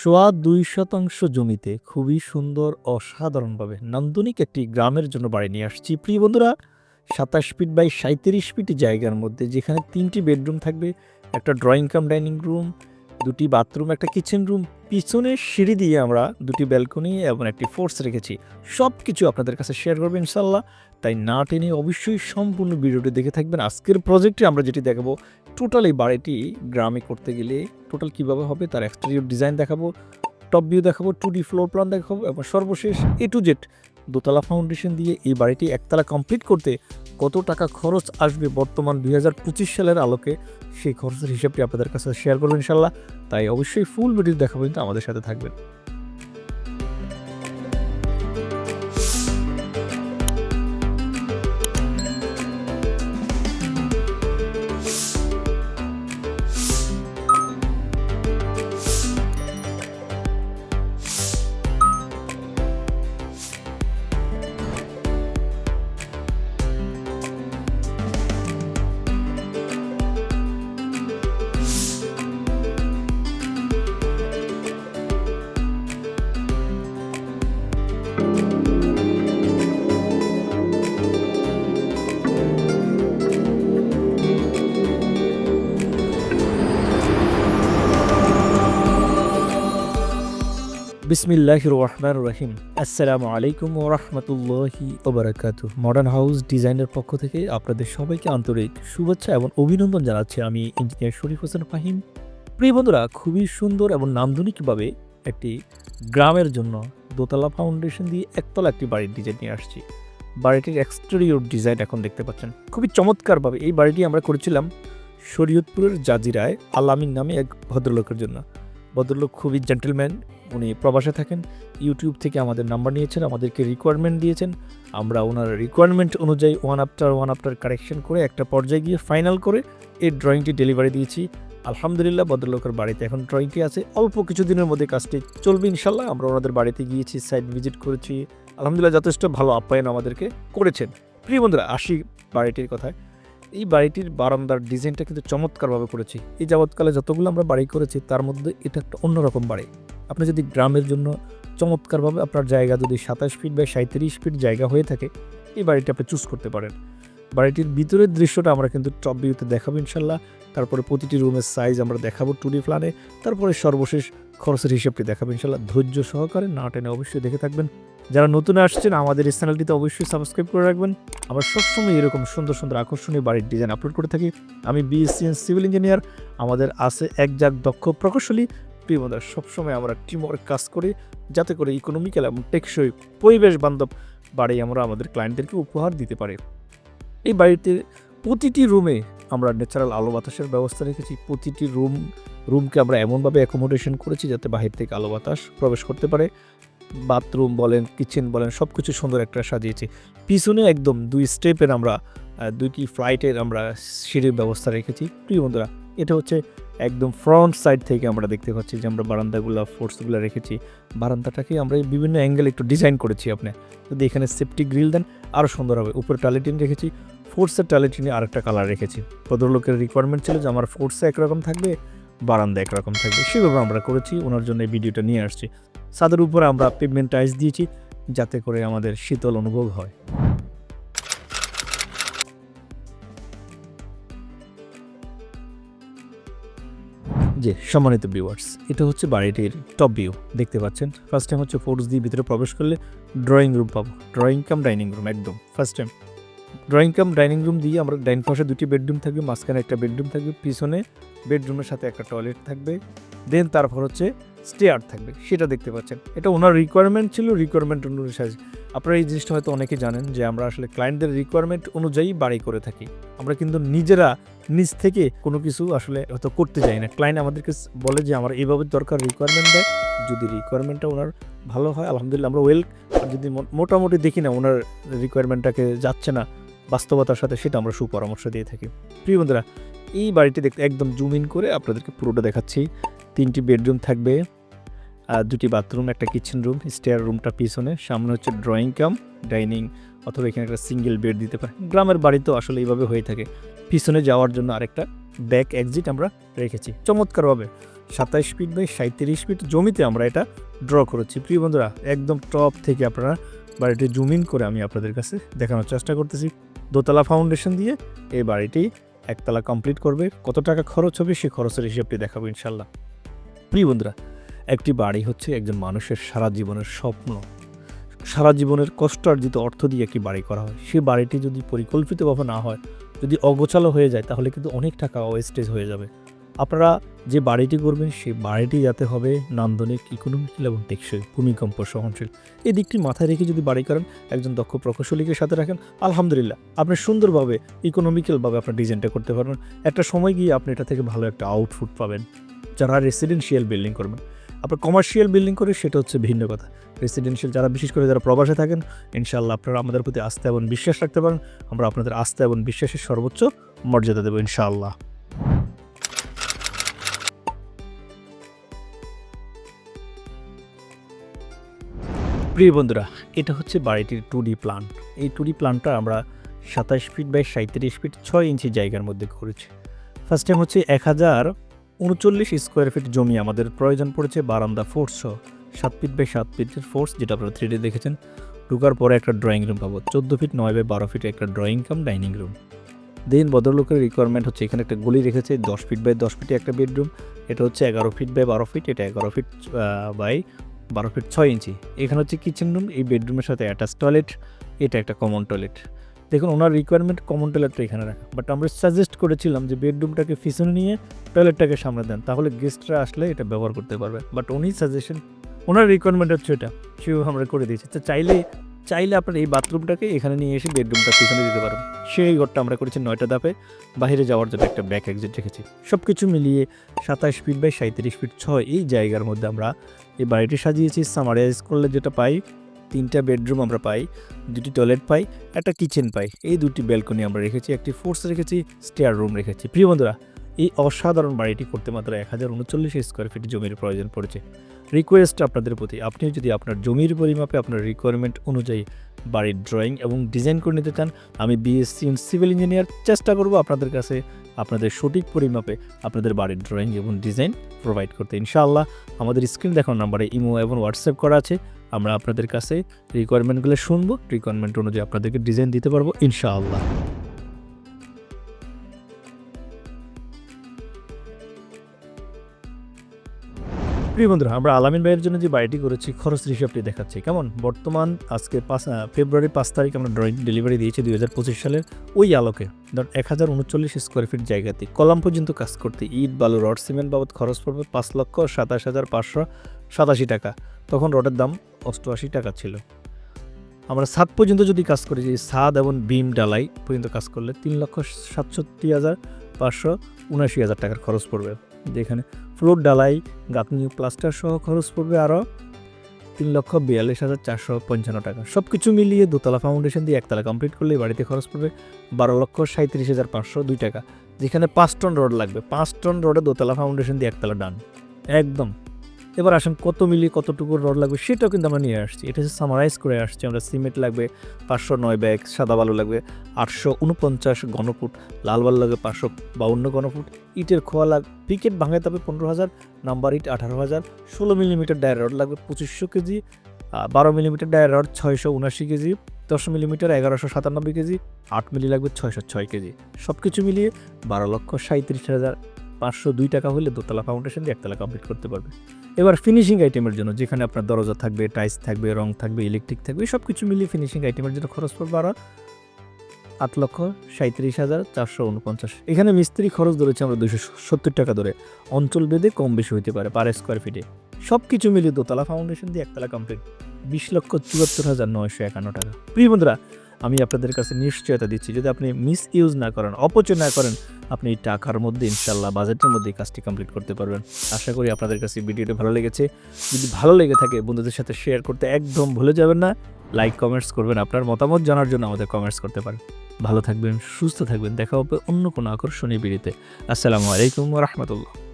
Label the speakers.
Speaker 1: সোয়া দুই শতাংশ জমিতে খুবই সুন্দর, অসাধারণভাবে নান্দনিক একটি গ্রামের জন্য বাড়ি নিয়ে আসছি। প্রিয় বন্ধুরা, সাতাশ ফিট বাই সাঁত্রিশ ফিট জায়গার মধ্যে যেখানে তিনটি বেডরুম থাকবে, একটা ড্রয়িং কাম, ডাইনিং রুম দুটি বাথরুম, একটা কিচেন রুম পিছনে সিঁড়ি দিয়ে আমরা দুটি ব্যালকনি এবং একটি ফোর্স রেখেছি। সব কিছু আপনাদের কাছে শেয়ার করব ইনশাল্লাহ তাই না টেনে অবশ্যই সম্পূর্ণ ভিডিওটি দেখে থাকবেন। আজকের প্রজেক্টে আমরা যেটি দেখাবো টোটাল এই বাড়িটি গ্রামে করতে গেলে টোটাল কীভাবে হবে, তার এক্সটেরিয়র ডিজাইন দেখাবো টপ ভিউ দেখাবো টু ডি ফ্লোর প্ল্যান দেখাবো এবং সর্বশেষ এ টু জেড দোতলা ফাউন্ডেশন দিয়ে এই বাড়িটি একতলা কমপ্লিট করতে কত টাকা খরচ আসবে বর্তমান দুই হাজার পঁচিশ সালের আলোকে, সেই খরচের হিসাবটি আপনাদের কাছে শেয়ার করবেন ইনশাল্লাহ তাই অবশ্যই ফুল ভিডিও দেখা পর্যন্ত আমাদের সাথে থাকবেন। বিসমিল্লাহ রহমান রহিম। আসসালামু আলাইকুম ও রহমতুল্লাহি ওবরাকাতু মডার্ন হাউস ডিজাইনের পক্ষ থেকে আপনাদের সবাইকে আন্তরিক শুভেচ্ছা এবং অভিনন্দন জানাচ্ছি। আমি ইঞ্জিনিয়ার শরীফ হোসেন ফাহিম। প্রিয় বন্ধুরা, খুবই সুন্দর এবং নান্দনিকভাবে একটি গ্রামের জন্য দোতলা ফাউন্ডেশন দিয়ে একতলা একটি বাড়ির ডিজাইন নিয়ে আসছি। বাড়িটির এক্সটেরিয়র ডিজাইন এখন দেখতে পাচ্ছেন। খুবই চমৎকারভাবে এই বাড়িটি আমরা করেছিলাম শরীয়তপুরের জাজিরায় আলামিন নামে এক ভদ্রলোকের জন্য। ভদ্রলোক খুবই জেন্টেলম্যান উনি প্রবাসে থাকেন ইউটিউব থেকে আমাদের নাম্বার নিয়েছেন, আমাদেরকে রিকোয়ারমেন্ট দিয়েছেন। আমরা ওনার রিকোয়ারমেন্ট অনুযায়ী one after one after correction করে একটা পর্যায়ে গিয়ে ফাইনাল করে এই ড্রয়িংটি ডেলিভারি দিয়েছি। আলহামদুলিল্লাহ, ভদ্রলোকের বাড়িতে এখন ড্রয়িংটি আছে। অল্প কিছুদিনের মধ্যে কাজটি চলবে ইনশাল্লাহ আমরা ওনাদের বাড়িতে গিয়েছি সাইট ভিজিট করেছি। আলহামদুলিল্লাহ, যথেষ্ট ভালো আপ্যায়ন আমাদেরকে করেছেন। প্রিয় বন্ধুরা, আসি বাড়িটির কথায়। এই বাড়িটির বারান্দার ডিজাইনটা কিন্তু চমৎকারভাবে করেছি। এই যাবৎকালে যতগুলো আমরা বাড়ি করেছি, তার মধ্যে এটা একটা অন্যরকম বাড়ি। আপনি যদি গ্রামের জন্য চমৎকারভাবে আপনার জায়গা যদি সাতাশ ফিট বা সাঁত্রিশ ফিট জায়গা হয়ে থাকে, এই বাড়িটি আপনি চুজ করতে পারেন। বাড়িটির ভিতরের দৃশ্যটা আমরা কিন্তু টপ ভিউতে দেখাবো ইনশাল্লাহ তারপরে প্রতিটি রুমের সাইজ আমরা দেখাবো টু ডি প্ল্যানে তারপরে সর্বশেষ খরচের হিসেবটি দেখাবো ইনশাল্লাহ ধৈর্য সহকারে না টেনে অবশ্যই দেখে থাকবেন। যারা নতুন আসছেন, আমাদের এই চ্যানেলটিতে অবশ্যই সাবস্ক্রাইব করে রাখবেন। আমরা সবসময় এরকম সুন্দর সুন্দর আকর্ষণীয় বাড়ির ডিজাইন আপলোড করে থাকি। আমি বিএসসি সিভিল ইঞ্জিনিয়ার আমাদের আছে এক যাক দক্ষ প্রকৌশলী। প্রিয় সবসময় আমরা টিম ওয়ার্ক কাজ করি, যাতে করে ইকোনমিক্যাল এবং টেকসই পরিবেশ বান্ধব বাড়ি আমরা আমাদের ক্লায়েন্টদেরকে উপহার দিতে পারি। এই বাড়িতে প্রতিটি রুমে আমরা ন্যাচারাল আলো বাতাসের ব্যবস্থা রেখেছি। প্রতিটি রুম রুমকে আমরা এমনভাবে অ্যাকোমোডেশন করেছি যাতে বাহির থেকে আলো বাতাস প্রবেশ করতে পারে। বাথরুম বলেন কিচেন বলেন সব কিছু সুন্দর একটা সাজিয়েছি। পিছনে একদম দুই স্টেপের আমরা দুইটি ফ্লাইটের আমরা সিঁড়ির ব্যবস্থা রেখেছি। প্রিয় বন্ধুরা, এটা হচ্ছে একদম ফ্রন্ট সাইড থেকে আমরা দেখতে পাচ্ছি যে আমরা বারান্দাগুলো ফোর্সগুলো রেখেছি। বারান্দাটাকে আমরা বিভিন্ন অ্যাঙ্গেল একটু ডিজাইন করেছি আপনি। যদি এখানে সেফটি গ্রিল দেন আরও সুন্দর হবে। উপরে টালিটিন রেখেছি ফোর্সের টালিটিনে আরেকটা কালার রেখেছি। ভদ্রলোকের রিকোয়ারমেন্ট ছিল যে আমার ফোর্সে একরকম থাকবে বারান্দা একরকম থাকবে। সেভাবে আমরা করেছি, ওনার জন্য এই ভিডিওটা নিয়ে আসছি। ছাদের উপরে আমরা পেভমেন্ট টাইলস দিয়েছি, যাতে করে আমাদের শীতল অনুভব হয়। যে সম্মানিত ভিউয়ার্স এটা হচ্ছে বাড়িটির টপ ভিউ দেখতে পাচ্ছেন। ফার্স্ট টাইম হচ্ছে ফোর্স দিয়ে ভিতরে প্রবেশ করলে ড্রয়িং রুম পাবো। ড্রয়িং কাম ডাইনিং রুম একদম first time drawing cum dining room দিয়ে আমরা ডাইন পাশে দুটি বেডরুম থাকবে, মাঝখানে একটা বেডরুম থাকবে, পিছনে বেডরুমের সাথে একটা টয়লেট থাকবে, দেন তারপর হচ্ছে স্টেয়ার থাকবে, সেটা দেখতে পাচ্ছেন। এটা ওনার রিকোয়ারমেন্ট ছিল রিকোয়ারমেন্ট অনুসারে। আপনারা এই জিনিসটা হয়তো অনেকে জানেন যে আমরা আসলে ক্লায়েন্টদের রিকোয়ারমেন্ট অনুযায়ী বাড়ি করে থাকি। আমরা কিন্তু নিজেরা নিজ থেকে কোনো কিছু আসলে হয়তো করতে যাই না। ক্লায়েন্ট আমাদেরকে বলে যে আমার এইভাবে দরকার রিকোয়ারমেন্ট দেয়, যদি রিকোয়ারমেন্টটা ওনার ভালো হয়, আলহামদুলিল্লাহ আমরা ওয়েল যদি মোটামুটি দেখি না ওনার রিকোয়ারমেন্টটাকে যাচ্ছে না, বাস্তবতার সাথে সেটা আমরা সুপরামর্শ দিয়ে থাকি। প্রিয় বন্ধুরা এই বাড়িটি দেখতে একদম জুম ইন করে আপনাদেরকে পুরোটা দেখাচ্ছি। তিনটি বেডরুম থাকবে, আর দুটি বাথরুম একটা কিচেন রুম স্টেয়ার রুমটা পিছনে, সামনে হচ্ছে ড্রয়িং কাম ডাইনিং অথবা এখানে একটা সিঙ্গেল বেড দিতে পারে গ্রামের বাড়ি তো আসলে এইভাবে হয়ে থাকে। পিছনে যাওয়ার জন্য আরেকটা ব্যাক এক্সিট আমরা রেখেছি। চমৎকারভাবে সাতাইশ ফিট বাই সাঁত্রিশ ফিট জমিতে আমরা এটা ড্র করেছি। প্রিয় বন্ধুরা, একদম টপ থেকে আপনারা বাড়িটি জুম ইন করে আমি আপনাদের কাছে দেখানোর চেষ্টা করতেছি। দোতলা ফাউন্ডেশন দিয়ে এই বাড়িটি একতলা কমপ্লিট করবে। কত টাকা খরচ হবে সেই খরচের হিসেবটি দেখাবো ইনশাল্লাহ প্রিয় বন্ধুরা, একটি বাড়ি হচ্ছে একজন মানুষের সারা জীবনের স্বপ্ন। সারা জীবনের কষ্টার্জিত অর্থ দিয়ে একটি বাড়ি করা হয়। সে বাড়িটি যদি পরিকল্পিতভাবে না হয়, যদি অগোছালো হয়ে যায়, তাহলে কিন্তু অনেক টাকা ওয়েস্টেজ হয়ে যাবে। আপনারা যে বাড়িটি করবেন, সেই বাড়িটি যাতে হবে নান্দনিক, ইকোনমিক্যাল এবং টেকসই ভূমিকম্প সহনশীল। এই দিকটি মাথায় রেখে যদি বাড়ি করেন, একজন দক্ষ প্রকৌশলীকে সাথে রাখেন, আলহামদুলিল্লাহ, আপনি সুন্দরভাবে ইকোনমিক্যালভাবে আপনার ডিজাইনটা করতে পারবেন। একটা সময় গিয়ে আপনি এটা থেকে ভালো একটা আউটপুট পাবেন। যারা রেসিডেন্সিয়াল বিল্ডিং করবেন, আপনার কমার্শিয়াল বিল্ডিং করে সেটা হচ্ছে ভিন্ন কথা। রেসিডেন্সিয়াল যারা বিশেষ করে যারা প্রবাসে থাকেন ইনশাল্লাহ আপনারা আমাদের প্রতি আস্থা এবং বিশ্বাস রাখতে পারেন। আমরা আপনাদের আস্থা এবং বিশ্বাসের সর্বোচ্চ মর্যাদা দেবো, ইনশাআল্লাহ। প্রিয় বন্ধুরা, এটা হচ্ছে বাড়িটির টু ডি প্ল্যান এই টু ডি প্ল্যানটা আমরা সাতাশ ফিট বাই সাঁত্রিশ ফিট ছয় ইঞ্চি জায়গার মধ্যে করেছি। ফার্স্ট টাইম হচ্ছে এক হাজার উনচল্লিশ স্কোয়ার ফিট জমি আমাদের প্রয়োজন পড়েছে বারান্দা ফোর্স সহ সাত ফিট বাই সাত ফিটের ফোর্স যেটা আপনারা থ্রি দেখেছেন, ঢুকার পরে একটা ড্রয়িং রুম পাবো। চোদ্দ ফিট নয় বাই বারো ফিট একটা drawing cum dining room then ভদ্রলোকের রিকোয়ারমেন্ট হচ্ছে এখানে একটা গলি রেখেছে, দশ ফিট বাই দশ ফিটে একটা বেডরুম এটা হচ্ছে এগারো ফিট বাই বারো ফিট এটা এগারো ফিট বাই বারো ফিট ছয় ইঞ্চি। এখানে হচ্ছে কিচেন রুম এই বেডরুমের সাথে অ্যাটাচ টয়লেট এটা একটা কমন টয়লেট দেখুন, ওনার রিকোয়ারমেন্ট কমন টয়লেটটা এখানে রাখা। বাট আমরা সাজেস্ট করেছিলাম যে বেডরুমটাকে পিছনে নিয়ে টয়লেটটাকে সামনে দেন, তাহলে গেস্টরা আসলে এটা ব্যবহার করতে পারবে। বাট উনি সাজেশন ওনার রিকোয়ারমেন্ট হচ্ছে এটা। সেও আমরা করে দিয়েছি। তো চাইলে চাইলে আপনার এই বাথরুমটাকে এখানে নিয়ে এসে বেডরুমটা পিছনে দিতে পারেন। সেই ঘরটা আমরা করেছি নয়টা ধাপে। বাইরে যাওয়ার জন্য একটা ব্যাক এক্সিট রেখেছি। সব কিছু মিলিয়ে সাতাশ ফিট বাই সাঁত্রিশ ফিট ছয় এই জায়গার মধ্যে আমরা এই বাড়িটি সাজিয়েছি। সামারাইজ করলে যেটা পাই, তিনটা বেডরুম আমরা পাই, দুটি টয়লেট পাই, একটা কিচেন পাই। এই দুটি ব্যালকনি আমরা রেখেছি, একটি ফোর্স রেখেছি, স্টেয়ার রুম রেখেছি। প্রিয় বন্ধুরা, এই অসাধারণ বাড়িটি করতে মাত্র এক হাজার উনচল্লিশ স্কোয়ার ফিট জমির প্রয়োজন পড়েছে। রিকোয়েস্ট আপনাদের প্রতি, আপনি যদি আপনার জমির পরিমাপে আপনার রিকোয়ারমেন্ট অনুযায়ী বাড়ির ড্রয়িং এবং ডিজাইন করে নিতে চান, আমি বিএসসি ইন সিভিল ইঞ্জিনিয়ার চেষ্টা করব আপনাদের কাছে আপনাদের সঠিক পরিমাপে আপনাদের বাড়ির ড্রয়িং এবং ডিজাইন প্রোভাইড করতে। ইনশাআল্লাহ আমাদের স্ক্রিন দেখানোর নাম্বারে ইমো এবং হোয়াটসঅ্যাপ করা আছে, আমরা আপনাদের কাছে রিকোয়ারমেন্টগুলো শুনব রিকোয়ারমেন্ট অনুযায়ী আপনাদেরকে ডিজাইন দিতে পারব, ইনশাআল্লাহ। প্রিয় বন্ধুরা, আমরা আলামিন ভাইয়ের জন্য যে বাড়িটি করেছি, খরচ হিসাবটি দেখাচ্ছি। কেমন? বর্তমান আজকে পাঁচ ফেব্রুয়ারি পাঁচ তারিখ আমরা ড্রয়িং ডেলিভারি দিয়েছি দুই হাজার পঁচিশ সালের ওই আলোকে। ধর, এক হাজার উনচল্লিশ স্কোয়ার ফিট জায়গাতে। কলাম পর্যন্ত কাজ করতে, ইট, বালু, রড, সিমেন্ট বাবদ খরচ পড়বে পাঁচ লক্ষ সাতাশ হাজার পাঁচশো সাতাশি টাকা। তখন রডের দাম অষ্টআশি টাকা ছিল। আমরা সাত পর্যন্ত যদি কাজ করি, যে সাদ এবং বিম ডালাই পর্যন্ত কাজ করলে তিন লক্ষ সাতষট্টি হাজার পাঁচশো উনাশি হাজার টাকার খরচ পড়বে। যেখানে ফ্লোর ডালাই গাঁথনি প্লাস্টার সহ খরচ পড়বে আরও তিন লক্ষ বিয়াল্লিশ হাজার চারশো পঞ্চান্ন টাকা। সব কিছু মিলিয়ে দোতলা ফাউন্ডেশন দিয়ে একতলা কমপ্লিট করলে বাড়িতে খরচ পড়বে বারো লক্ষ সাঁত্রিশ হাজার পাঁচশো দুই টাকা। যেখানে পাঁচ টন রড লাগবে, পাঁচ টন রডে দোতলা ফাউন্ডেশন দিয়ে একতলা ডান একদম। এবার আসেন কত মিলি কতটুকু রড লাগবে সেটাও কিন্তু আমরা নিয়ে আসছি। এটা হচ্ছে সামারাইজ করে আসছি আমরা সিমেন্ট লাগবে পাঁচশো নয় ব্যাগ সাদা বালু লাগবে আটশো উনপঞ্চাশ ঘনফুট, লাল বালু লাগবে পাঁচশো বাউন্ন ঘনফুট, ইটের খোয়া লাগ, পিকেট ভাঙাতে হবে পনেরো হাজার, নাম্বার ইট আঠারো হাজার, ষোলো মিলিমিটার ডায়ের রড লাগবে পঁচিশশো কেজি বারো মিলিমিটার ডায়ের রড ছয়শো উনাশি কেজি, দশ মিলিমিটার এগারোশো সাতানব্বই কেজি, আট মিলি লাগবে ছয়শো ছয় কেজি। সব কিছু মিলিয়ে বারো লক্ষ সাঁত্রিশ হাজার পাঁচশো দুই টাকা হলে দোতলা ফাউন্ডেশন দিয়ে একতলা কমপ্লিট করতে পারবে। এবার ফিনিশিং আইটেমের জন্য যেখানে আপনার দরজা থাকবে টাইলস থাকবে, রং থাকবে ইলেকট্রিক থাকবে সব কিছু মিলিয়ে ফিনিশিং আইটেমের জন্য খরচ পড়বে আরও আট লক্ষ সাঁত্রিশ হাজার চারশো উনপঞ্চাশ। এখানে মিস্ত্রি খরচ ধরেছে আমরা দুশো সত্তর টাকা ধরে। অঞ্চল ভেদে কম বেশি হতে পারে পার স্কোয়ার ফিটে সব কিছু মিলিয়ে দোতলা ফাউন্ডেশন দিয়ে একতলা কমপ্লিট বিশ লক্ষ চুয়াত্তর হাজার নয়শো একান্ন টাকা। প্রিয় বন্ধুরা আমি আপনাদের কাছে নিশ্চয়তা দিচ্ছি, যদি আপনি মিস ইউজ না করেন, অপচয় না করেন, আপনি টাকার মধ্যে ইনশাল্লাহ বাজেটের মধ্যে কাজটি কমপ্লিট করতে পারবেন। আশা করি আপনাদের কাছে ভিডিওটা ভালো লেগেছে। যদি ভালো লেগে থাকে, বন্ধুদের সাথে শেয়ার করতে একদম ভুলে যাবেন না। লাইক কমেন্টস করবেন, আপনার মতামত জানার জন্য আমাদের কমেন্টস করতে পারেন। ভালো থাকবেন, সুস্থ থাকবেন, দেখা হবে অন্য কোনো আকর্ষণীয় বিড়িতে আসসালামু আলাইকুম রহমতুল্লাহ।